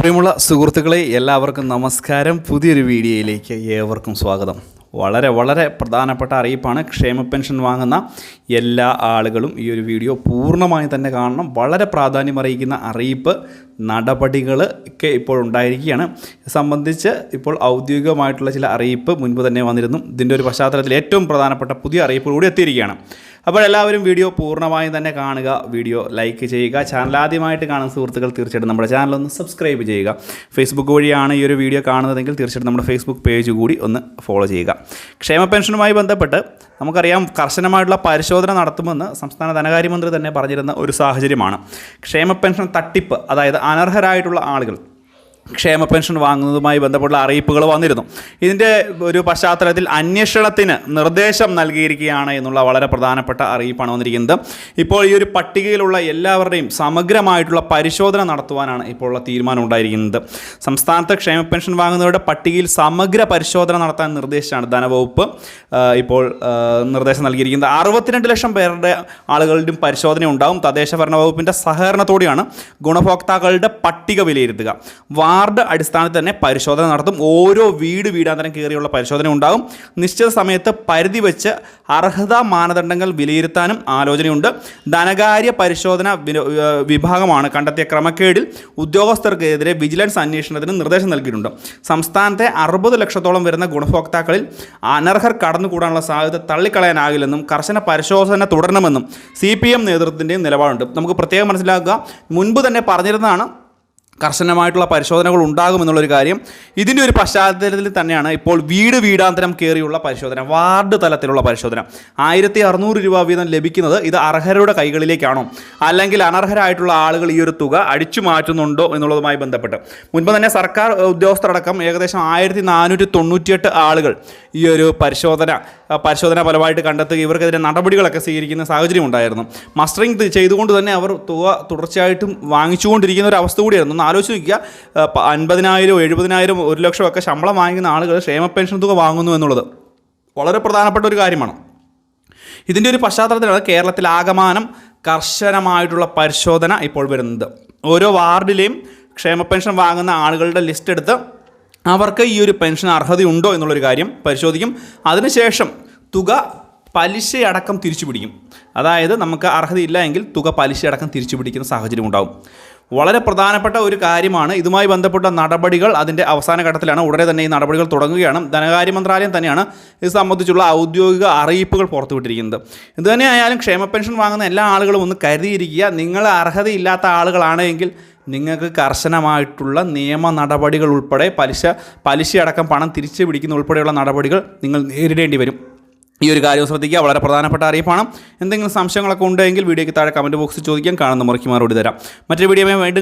പ്രിയമുള്ള സുഹൃത്തുക്കളെ എല്ലാവർക്കും നമസ്കാരം. പുതിയൊരു വീഡിയോയിലേക്ക് ഏവർക്കും സ്വാഗതം. വളരെ വളരെ പ്രധാനപ്പെട്ട അറിയിപ്പാണ് ക്ഷേമ പെൻഷൻ വാങ്ങുന്ന എല്ലാ ആളുകളും ഈ ഒരു വീഡിയോ പൂർണമായി തന്നെ കാണണം. വളരെ പ്രാധാന്യം അറിയിക്കുന്ന അറിയിപ്പ് നടപടികൾ ഒക്കെ ഇപ്പോൾ ഉണ്ടായിരിക്കുകയാണ്. സംബന്ധിച്ച് ഇപ്പോൾ ഔദ്യോഗികമായിട്ടുള്ള ചില അറിയിപ്പ് മുൻപ് തന്നെ വന്നിരുന്നു. ഇതിന്റെ ഒരു പശ്ചാത്തലത്തിൽ ഏറ്റവും പ്രധാനപ്പെട്ട പുതിയ അറിയിപ്പ് കൂടി എത്തിയിരിക്കുകയാണ്. അപ്പോൾ എല്ലാവരും വീഡിയോ പൂർണമായും തന്നെ കാണുക. വീഡിയോ ലൈക്ക് ചെയ്യുക. ചാനൽ ആദ്യമായിട്ട് കാണുന്ന സുഹൃത്തുക്കൾ തീർച്ചയായിട്ടും നമ്മുടെ ചാനൽ ഒന്ന് സബ്സ്ക്രൈബ് ചെയ്യുക. ഫേസ്ബുക്ക് വഴിയാണ് ഈ ഒരു വീഡിയോ കാണുന്നതെങ്കിൽ തീർച്ചയായിട്ടും നമ്മുടെ ഫേസ്ബുക്ക് പേജ് കൂടി ഒന്ന് ഫോളോ ചെയ്യുക. ക്ഷേമ പെൻഷനുമായി ബന്ധപ്പെട്ട് നമുക്കറിയാം കർശനമായിട്ടുള്ള പരിശോധന നടത്തുമെന്ന് സംസ്ഥാന ധനകാര്യമന്ത്രി തന്നെ പറഞ്ഞിരുന്ന ഒരു സാഹചര്യമാണ്. ക്ഷേമ പെൻഷൻ തട്ടിപ്പ് അതായത് അനർഹരായിട്ടുള്ള ആളുകൾ ക്ഷേമ പെൻഷൻ വാങ്ങുന്നതുമായി ബന്ധപ്പെട്ട അറിയിപ്പുകൾ വന്നിരുന്നു. ഇതിന്റെ ഒരു പശ്ചാത്തലത്തിൽ അന്വേഷണത്തിന് നിർദ്ദേശം നൽകിയിരിക്കുകയാണ് എന്നുള്ള വളരെ പ്രധാനപ്പെട്ട അറിയിപ്പാണ് വന്നിരിക്കുന്നത്. ഇപ്പോൾ ഈ ഒരു പട്ടികയിലുള്ള എല്ലാവരുടെയും സമഗ്രമായിട്ടുള്ള പരിശോധന നടത്തുവാനാണ് ഇപ്പോഴുള്ള തീരുമാനം ഉണ്ടായിരിക്കുന്നത്. സംസ്ഥാനത്ത് ക്ഷേമ പെൻഷൻ വാങ്ങുന്നവരുടെ പട്ടികയിൽ സമഗ്ര പരിശോധന നടത്താൻ നിർദ്ദേശിച്ചാണ് ധനവകുപ്പ് ഇപ്പോൾ നിർദ്ദേശം നൽകിയിരിക്കുന്നത്. അറുപത്തിരണ്ട് ലക്ഷം പേരുടെ ആളുകളുടെയും പരിശോധന ഉണ്ടാവും. തദ്ദേശ ഭരണ വകുപ്പിന്റെ സഹകരണത്തോടെയാണ് ഗുണഭോക്താക്കളുടെ പട്ടിക വിലയിരുത്തുക. വാർഡ് അടിസ്ഥാനത്തിൽ തന്നെ പരിശോധന നടത്തും. ഓരോ വീട് വീടാന്തരം കയറിയുള്ള പരിശോധന ഉണ്ടാകും. നിശ്ചിത സമയത്ത് പരിധി വെച്ച് അർഹതാ മാനദണ്ഡങ്ങൾ വിലയിരുത്താനും ആലോചനയുണ്ട്. ധനകാര്യ പരിശോധന വിഭാഗമാണ് കണ്ടെത്തിയ ക്രമക്കേടിൽ ഉദ്യോഗസ്ഥർക്കെതിരെ വിജിലൻസ് അന്വേഷണത്തിന് നിർദ്ദേശം നൽകിയിട്ടുണ്ട്. സംസ്ഥാനത്തെ അറുപത് ലക്ഷത്തോളം വരുന്ന ഗുണഭോക്താക്കളിൽ അനർഹർ കടന്നുകൂടാനുള്ള സാധ്യത തള്ളിക്കളയാനാകില്ലെന്നും കർശന പരിശോധന തുടരണമെന്നും സി പി എം നേതൃത്വത്തിന്റെയും നിലപാടുണ്ട്. നമുക്ക് പ്രത്യേകം മനസ്സിലാക്കുക മുൻപ് തന്നെ പറഞ്ഞിരുന്നതാണ് കർശനമായിട്ടുള്ള പരിശോധനകൾ ഉണ്ടാകുമെന്നുള്ളൊരു കാര്യം ഇതിന്റെ ഒരു പശ്ചാത്തലത്തിൽ തന്നെയാണ് ഇപ്പോൾ വീട് വീടാന്തരം കയറിയുള്ള പരിശോധന വാർഡ് തലത്തിലുള്ള പരിശോധന. ആയിരത്തി അറുന്നൂറ് രൂപ വീതം ലഭിക്കുന്നത് ഇത് അർഹരുടെ കൈകളിലേക്കാണോ? അല്ലെങ്കിൽ അനർഹരായിട്ടുള്ള ആളുകൾ ഈ ഒരു തുക അടിച്ചു മാറ്റുന്നുണ്ടോ എന്നുള്ളതുമായി ബന്ധപ്പെട്ട്. മുൻപ് തന്നെ സർക്കാർ ഉദ്യോഗസ്ഥരടക്കം ഏകദേശം ആയിരത്തി നാനൂറ്റി തൊണ്ണൂറ്റിയെട്ട് ആളുകൾ ഈ ഒരു പരിശോധന പരിശോധന ഫലമായിട്ട് കണ്ടെത്തുക ഇവർക്കെതിരെ നടപടികളൊക്കെ സ്വീകരിക്കുന്ന സാഹചര്യം ഉണ്ടായിരുന്നു. മസ്റ്ററിംഗ് ചെയ്തുകൊണ്ട് തന്നെ അവർ തുക തുടർച്ചയായിട്ടും വാങ്ങിച്ചുകൊണ്ടിരിക്കുന്ന ഒരു അവസ്ഥ കൂടിയായിരുന്നു. ആലോചിച്ച് നോക്കുക അൻപതിനായിരം എഴുപതിനായിരം ഒരു ലക്ഷം ഒക്കെ ശമ്പളം വാങ്ങിക്കുന്ന ആളുകൾ ക്ഷേമ പെൻഷൻ തുക വാങ്ങുന്നു എന്നുള്ളത് വളരെ പ്രധാനപ്പെട്ട ഒരു കാര്യമാണ്. ഇതിന്റെ ഒരു പശ്ചാത്തലത്തിലാണ് കേരളത്തിൽ ആകമാനം കർശനമായിട്ടുള്ള പരിശോധന ഇപ്പോൾ വരുന്നത്. ഓരോ വാർഡിലെയും ക്ഷേമ പെൻഷൻ വാങ്ങുന്ന ആളുകളുടെ ലിസ്റ്റ് എടുത്ത് അവർക്ക് ഈ ഒരു പെൻഷൻ അർഹതയുണ്ടോ എന്നുള്ളൊരു കാര്യം പരിശോധിക്കും. അതിനുശേഷം തുക പലിശയടക്കം തിരിച്ചു പിടിക്കും അതായത് നമുക്ക് അർഹതയില്ല എങ്കിൽ തുക പലിശയടക്കം തിരിച്ചു പിടിക്കുന്ന സാഹചര്യം ഉണ്ടാവും. വളരെ പ്രധാനപ്പെട്ട ഒരു കാര്യമാണ്. ഇതുമായി ബന്ധപ്പെട്ട നടപടികൾ അതിന്റെ അവസാന ഘട്ടത്തിലാണ്. ഉടനെ തന്നെ ഈ നടപടികൾ തുടങ്ങുകയാണ്. ധനകാര്യ മന്ത്രാലയം തന്നെയാണ് ഇത് സംബന്ധിച്ചുള്ള ഔദ്യോഗിക അറിയിപ്പുകൾ പുറത്തുവിട്ടിരിക്കുന്നത്. ഇത് തന്നെയായാലും ക്ഷേമ പെൻഷൻ വാങ്ങുന്ന എല്ലാ ആളുകളും ഒന്ന് കരുതിയിരിക്കുക. നിങ്ങൾ അർഹതയില്ലാത്ത ആളുകളാണെങ്കിൽ നിങ്ങൾക്ക് കർശനമായിട്ടുള്ള നിയമ നടപടികൾ ഉൾപ്പെടെ പലിശ പലിശയടക്കം പണം തിരിച്ചു പിടിക്കുന്ന ഉൾപ്പെടെയുള്ള നടപടികൾ നിങ്ങൾ നേരിടേണ്ടി വരും. ഈ ഒരു കാര്യം ശ്രദ്ധിക്കുക. വളരെ പ്രധാനപ്പെട്ട അറിയിപ്പാണ്. എന്തെങ്കിലും സംശയങ്ങളൊക്കെ ഉണ്ടെങ്കിൽ വീഡിയോയ്ക്ക് താഴെ കമന്റ് ബോക്സിൽ ചോദിക്കാം. കാണുന്ന മുറയ്ക്ക് മറുപടി തരാം. മറ്റൊരു വീഡിയോ വീണ്ടും